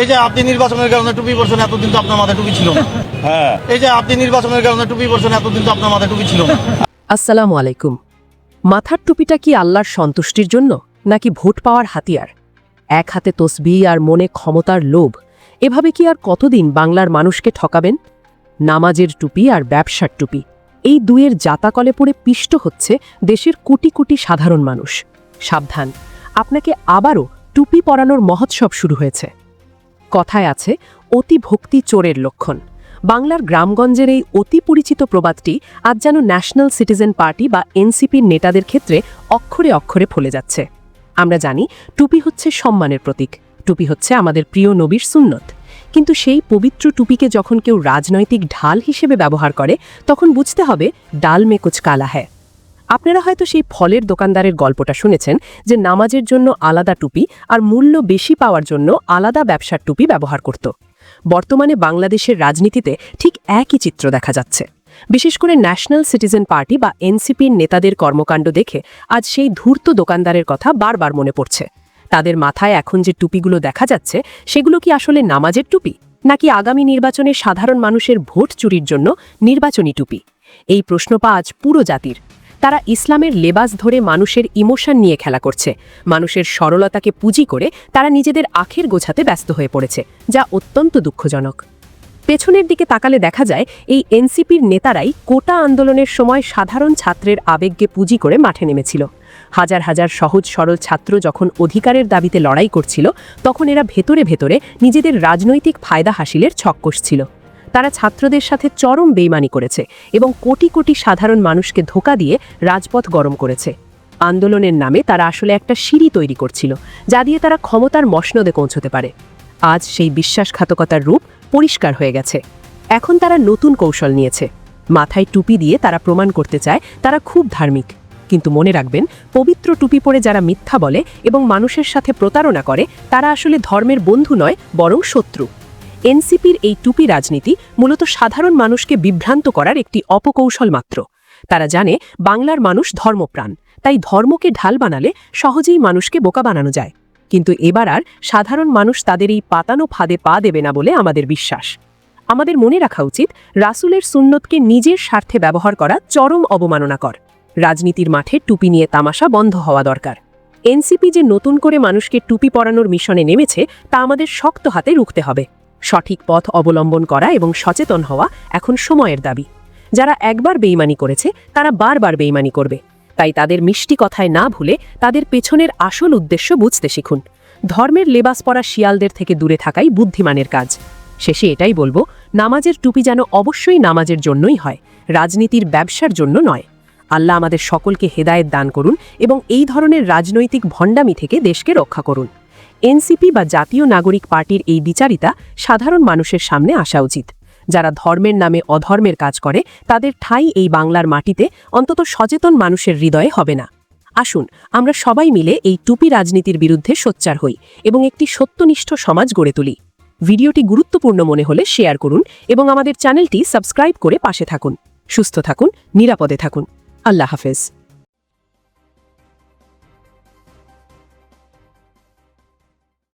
এই যে আপনি নির্বাচনের কারণে টুপি পরছেন এতদিন তো আপনার মাথায় টুপি ছিল না। হ্যাঁ। এই যে আপনি নির্বাচনের কারণে টুপি পরছেন এতদিন তো আপনার মাথায় টুপি ছিল না। আসসালামু আলাইকুম। মাথার টুপিটা কি আল্লাহর সন্তুষ্টির জন্য নাকি ভোট পাওয়ার হাতিয়ার? এক হাতে তসবি আর মনে ক্ষমতার লোভ এভাবে কি আর কতদিন বাংলার মানুষকে ঠকাবেন? নামাজের টুপি আর ব্যবসার টুপি এই দুয়ের জাতাকলে পড়ে পিষ্ট হচ্ছে দেশের কোটি কোটি সাধারণ মানুষ। সাবধান আপনাকে আবারও টুপি পরানোর মহোৎসব শুরু হয়েছে। কথায় আছে, অতি ভক্তি চোরের লক্ষণ। বাংলার গ্রামগঞ্জের এই অতি পরিচিত প্রবাদটি আজ যেন ন্যাশনাল সিটিজেন পার্টি বা এনসিপির নেতাদের ক্ষেত্রে অক্ষরে অক্ষরে ফলে যাচ্ছে। আমরা জানি, টুপি হচ্ছে সম্মানের প্রতীক। টুপি হচ্ছে আমাদের প্রিয় নবীর সুন্নত। কিন্তু সেই পবিত্র টুপিকে যখন কেউ রাজনৈতিক ঢাল হিসেবে ব্যবহার করে, তখন বুঝতে হবে, ডাল মে কুচ কালা হ্যায়। আপনারা হয়তো সেই ফলের দোকানদারের গল্পটা শুনেছেন যে নামাজের জন্য আলাদা টুপি আর মূল্য বেশি পাওয়ার জন্য আলাদা ব্যবসার টুপি ব্যবহার করত। বর্তমানে বাংলাদেশের রাজনীতিতে ঠিক একই চিত্র দেখা যাচ্ছে। বিশেষ করে ন্যাশনাল সিটিজেন পার্টি বা এনসিপির নেতাদের কর্মকাণ্ড দেখে আজ সেই ধূর্ত দোকানদারের কথা বারবার মনে পড়ছে। তাদের মাথায় এখন যে টুপিগুলো দেখা যাচ্ছে, সেগুলো কি আসলে নামাজের টুপি? নাকি আগামী নির্বাচনে সাধারণ মানুষের ভোট চুরির জন্য নির্বাচনী টুপি? এই প্রশ্ন আজ পুরো জাতির। তারা ইসলামের লেবাস ধরে মানুষের ইমোশন নিয়ে খেলা করছে। মানুষের সরলতাকে পুঁজি করে তারা নিজেদের আখের গোছাতে ব্যস্ত হয়ে পড়েছে, যা অত্যন্ত দুঃখজনক। পেছনের দিকে তাকালে দেখা যায়, এই এনসিপির নেতারাই কোটা আন্দোলনের সময় সাধারণ ছাত্রের আবেগকে পুঁজি করে মাঠে নেমেছিল। হাজার হাজার সহজ সরল ছাত্র যখন অধিকারের দাবিতে লড়াই করছিল, তখন এরা ভেতরে ভেতরে নিজেদের রাজনৈতিক ফায়দা হাসিলের ছক কষছিল। তারা ছাত্রদের সাথে চরম বেইমানি করেছে এবং কোটি কোটি সাধারণ মানুষকে ধোকা দিয়ে রাজপথ গরম করেছে। আন্দোলনের নামে তারা আসলে একটা সিঁড়ি তৈরি করছিল, যা দিয়ে তারা ক্ষমতার মসনদে পৌঁছতে পারে। আজ সেই বিশ্বাসঘাতকতার রূপ পরিষ্কার হয়ে গেছে। এখন তারা নতুন কৌশল নিয়েছে। মাথায় টুপি দিয়ে তারা প্রমাণ করতে চায় তারা খুব ধার্মিক। কিন্তু মনে রাখবেন, পবিত্র টুপি পরে যারা মিথ্যা বলে এবং মানুষের সাথে প্রতারণা করে, তারা আসলে ধর্মের বন্ধু নয়, বরং শত্রু। এনসিপির এই টুপি রাজনীতি মূলত সাধারণ মানুষকে বিভ্রান্ত করার একটি অপকৌশল মাত্র। তারা জানে, বাংলার মানুষ ধর্মপ্রাণ। তাই ধর্মকে ঢাল বানালে সহজেই মানুষকে বোকা বানানো যায়। কিন্তু এবার আর সাধারণ মানুষ তাদের এই পাতানো ফাঁদে পা দেবে না বলে আমাদের বিশ্বাস। আমাদের মনে রাখা উচিত, রাসুলের সুন্নতকে নিজের স্বার্থে ব্যবহার করা চরম অবমাননাকর। রাজনীতির মাঠে টুপি নিয়ে তামাশা বন্ধ হওয়া দরকার। এনসিপি যে নতুন করে মানুষকে টুপি পরানোর মিশনে নেমেছে, তা আমাদের শক্ত হাতে রুখতে হবে। সঠিক পথ অবলম্বন করা এবং সচেতন হওয়া এখন সময়ের দাবি। যারা একবার বেইমানি করেছে, তারা বারবার বেইমানি করবে। তাই তাদের মিষ্টি কথায় না ভুলে তাদের পেছনের আসল উদ্দেশ্য বুঝতে শিখুন। ধর্মের লেবাস পরা শিয়ালদের থেকে দূরে থাকাই বুদ্ধিমানের কাজ। শেষে এটাই বলব, নামাজের টুপি যেন অবশ্যই নামাজের জন্যই হয়, রাজনীতির ব্যবসার জন্য নয়। আল্লাহ আমাদের সকলকে হেদায়েত দান করুন এবং এই ধরনের রাজনৈতিক ভণ্ডামি থেকে দেশকে রক্ষা করুন। এনসিপি বা জাতীয় নাগরিক পার্টির এই বিচারিতা সাধারণ মানুষের সামনে আসা উচিত। যারা ধর্মের নামে অধর্মের কাজ করে, তাদের ঠাই এই বাংলার মাটিতে অন্তত সচেতন মানুষের হৃদয়ে হবে না। আসুন, আমরা সবাই মিলে এই টুপি রাজনীতির বিরুদ্ধে সোচ্চার হই এবং একটি সত্যনিষ্ঠ সমাজ গড়ে তুলি। ভিডিওটি গুরুত্বপূর্ণ মনে হলে শেয়ার করুন এবং আমাদের চ্যানেলটি সাবস্ক্রাইব করে পাশে থাকুন। সুস্থ থাকুন, নিরাপদে থাকুন। আল্লাহ হাফেজ।